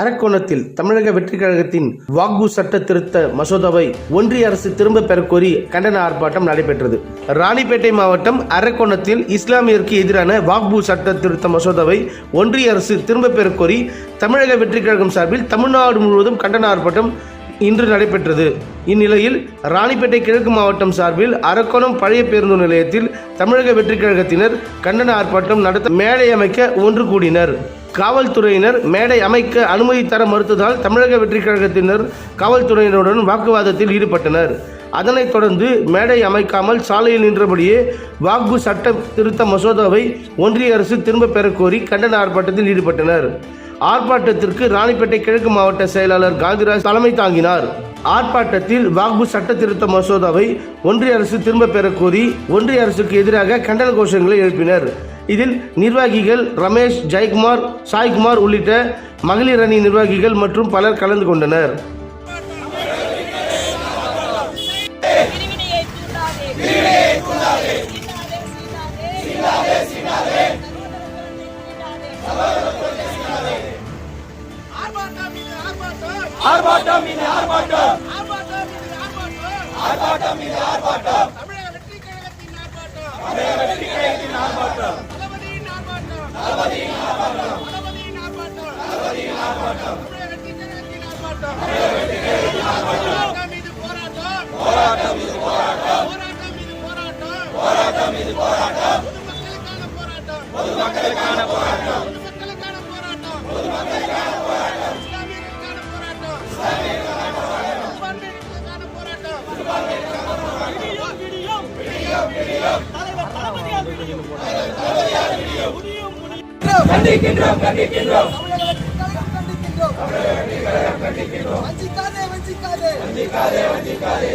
அரக்கோணத்தில் தமிழக வெற்றி கழகத்தின் வாக்பு சட்ட திருத்த மசோதாவை ஒன்றிய அரசு திரும்ப பெறக்கோரி கண்டன ஆர்ப்பாட்டம் நடைபெற்றது. ராணிப்பேட்டை மாவட்டம் அரக்கோணத்தில் இஸ்லாமியருக்கு எதிரான வாக்பு சட்ட திருத்த மசோதாவை ஒன்றிய அரசு திரும்ப பெறக்கோரி தமிழக வெற்றி கழகம் சார்பில் தமிழ்நாடு முழுவதும் கண்டன ஆர்ப்பாட்டம் இன்று நடைபெற்றது. இந்நிலையில் ராணிப்பேட்டை கிழக்கு மாவட்டம் சார்பில் அரக்கோணம் பழைய பேருந்து நிலையத்தில் தமிழக வெற்றி கழகத்தினர் கண்டன ஆர்ப்பாட்டம் நடத்த மேடை அமைக்க ஒன்று கூடினர். காவல்துறையினர் மேடை அமைக்க அனுமதி தர மறுத்ததால் தமிழக வெற்றிக் கழகத்தினர் காவல்துறையினருடன் வாக்குவாதத்தில் ஈடுபட்டனர். அதனைத் தொடர்ந்து மேடை அமைக்காமல் சாலையில் நின்றபடியே வாக்பு சட்ட திருத்த மசோதாவை ஒன்றிய அரசு திரும்பப் பெறக் கோரி கண்டன ஆர்ப்பாட்டத்தில் ஈடுபட்டனர். ஆர்ப்பாட்டத்திற்கு ராணிப்பேட்டை கிழக்கு மாவட்ட செயலாளர் காந்திராஜ் தலைமை தாங்கினார். ஆர்ப்பாட்டத்தில் வாக்பு சட்ட திருத்த மசோதாவை ஒன்றிய அரசு திரும்பப் பெறக் கோரி ஒன்றிய அரசுக்கு எதிராக கண்டன கோஷங்களை எழுப்பினர். இதில் நிர்வாகிகள் ரமேஷ் ஜெயக்குமார் சாய்குமார் உள்ளிட்ட மகளிர் அணி நிர்வாகிகள் மற்றும் பலர் கலந்து கொண்டனர். பிரிவினையை தூண்டாதே. ஆர்ப்பாட்டம் இது ஆர்ப்பாட்டம். ஆர்ப்பாட்டம் இது ஆர்ப்பாட்டம். தமிழக வெற்றி கழகத்தின் ஆர்ப்பாட்டம். தளபதியின் ஆர்ப்பாட்டம் தளபதியின் ஆர்ப்பாட்டம் தளபதியின் ஆர்ப்பாட்டம் தளபதியின் ஆர்ப்பாட்டம் தமிழக வெற்றி கழகத்தின் ஆர்ப்பாட்டம் தமிழக வெற்றி கழகத்தின் ஆர்ப்பாட்டம் இது போராட்டம். போராட்டம் இது போராட்டம். போராட்டம் இது போராட்டம். போராட்டம் இது போராட்டம் பொதுமக்களுக்கான போராட்டம். பொதுமக்களுக்கான கண்டிக்கின்றோம் கண்டிக்கின்றோம். வஞ்சிக்காதே வஞ்சிக்காதே. வஞ்சிக்காதே வஞ்சிக்காதே.